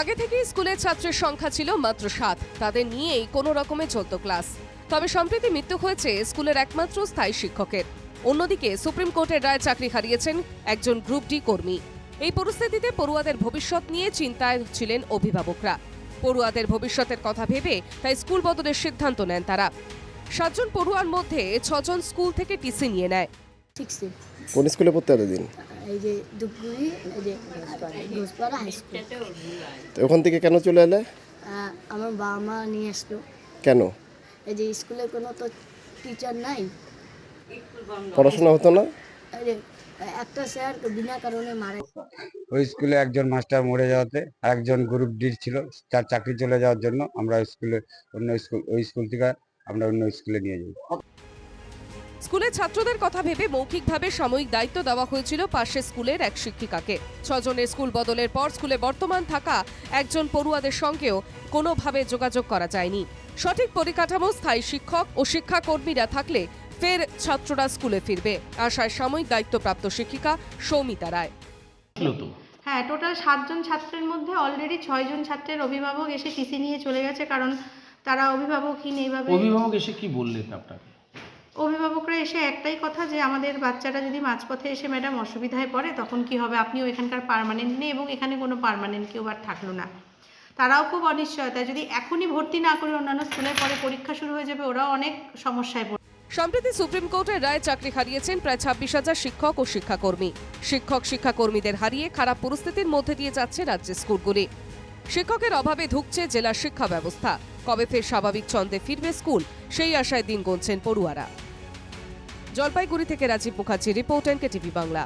আগে থেকেই স্কুলের ছাত্রের সংখ্যা ছিল মাত্র সাত। তাদের নিয়েই কোনো রকমে চলত ক্লাস। তবে সম্প্রতি মৃত্যু হয়েছে স্কুলের একমাত্র স্থায়ী শিক্ষকের। অন্যদিকে সুপ্রিম কোর্টের রায় চাকরি হারিয়েছেন একজন গ্রুপ ডি কর্মী। এই পরিস্থিতিতে পড়ুয়াদের ভবিষ্যৎ নিয়ে চিন্তায় ছিলেন অভিভাবকরা। পড়ুয়াদের ভবিষ্যতের কথা ভেবে তাই স্কুল বদলের সিদ্ধান্ত নেন তারা। সাতজন পড়ুয়ার মধ্যে ছজন স্কুল থেকে টিসি নিয়ে নেয়। কোন স্কুলে পড়তে এতদিন? এই যে দুপুরি এই যে ঘোষপাড়া হাই স্কুল তো ওখান থেকে কেন চলে এলে? আহ, আমার বাবা মা নিয়ে আসলো। কেন? এই যে স্কুলে কোনো তো টিচার নাই। পড়াশোনা হতো না? এই যে একটা স্যার বিনা কারণে মারা ওই স্কুলে একজন মাস্টার মরে যাওয়াতে একজন গ্রুপ ডি ছিল তার চাকরি চলে যাওয়ার জন্য আমরা স্কুলে অন্য স্কুল ওই স্কুল থেকে আমরা অন্য স্কুলে নিয়ে যাই। স্কুলের ছাত্রদের কথা ভেবে মৌখিকভাবে সাময়িক দায়িত্ব দেওয়া হয়েছিল পাশে স্কুলের এক শিক্ষিকাকে। ছজনের স্কুল বদলের পর স্কুলে বর্তমান থাকা একজন পড়ুয়াদের সঙ্গেও কোনোভাবে যোগাযোগ করা যায়নি। সঠিক পরিকাঠামো স্থায়ী শিক্ষক ও শিক্ষাকর্মীরা থাকলে ফের ছাত্ররা স্কুলে ফিরবে। আশায় সাময়িক দায়িত্বপ্রাপ্ত শিক্ষিকা সৌমিতা রায়। হ্যাঁ টোটাল সাতজন ছাত্রের মধ্যে অলরেডি ছয়জন ছাত্রের অভিভাবক এসে টিসি নিয়ে চলে গেছে কারণ তারা অভিভাবকহীন এইভাবে অভিভাবক এসে কি বললেন আপনাকে? অভিভাবকরা এসে একটাই কথা যে, আমাদের বাচ্চাটা যদি মাঝপথে এসে ম্যাডাম অসুবিধায় পড়ে, তখন কি হবে? আপনিও এখানকার পার্মানেন্ট নেই এবং এখানে কোনো পার্মানেন্ট কেউ আর থাকল না। তারাও খুব অনিশ্চয়তা যদি এখনই ভর্তি না করে অন্যান্য স্কুলে পরে পরীক্ষা শুরু হয়ে যাবে, ওরাও অনেক সমস্যায় পড়বে। সম্প্রতি সুপ্রিম কোর্টের রায় চাকরি হারিয়েছেন প্রায় ছাব্বিশ হাজার শিক্ষক ও শিক্ষাকর্মী। শিক্ষক শিক্ষাকর্মীদের হারিয়ে খারাপ পরিস্থিতির মধ্যে দিয়ে যাচ্ছে রাজ্যের স্কুলগুলি। শিক্ষকের অভাবে ধুঁকছে জেলার শিক্ষা ব্যবস্থা। কবে ফের স্বাভাবিক ছন্দে ফিরবে স্কুল, সেই আশায় দিন গুনছেন পড়ুয়ারা। জলপাইগুড়ি থেকে Rajib Mukherjee report NK TV Bangla.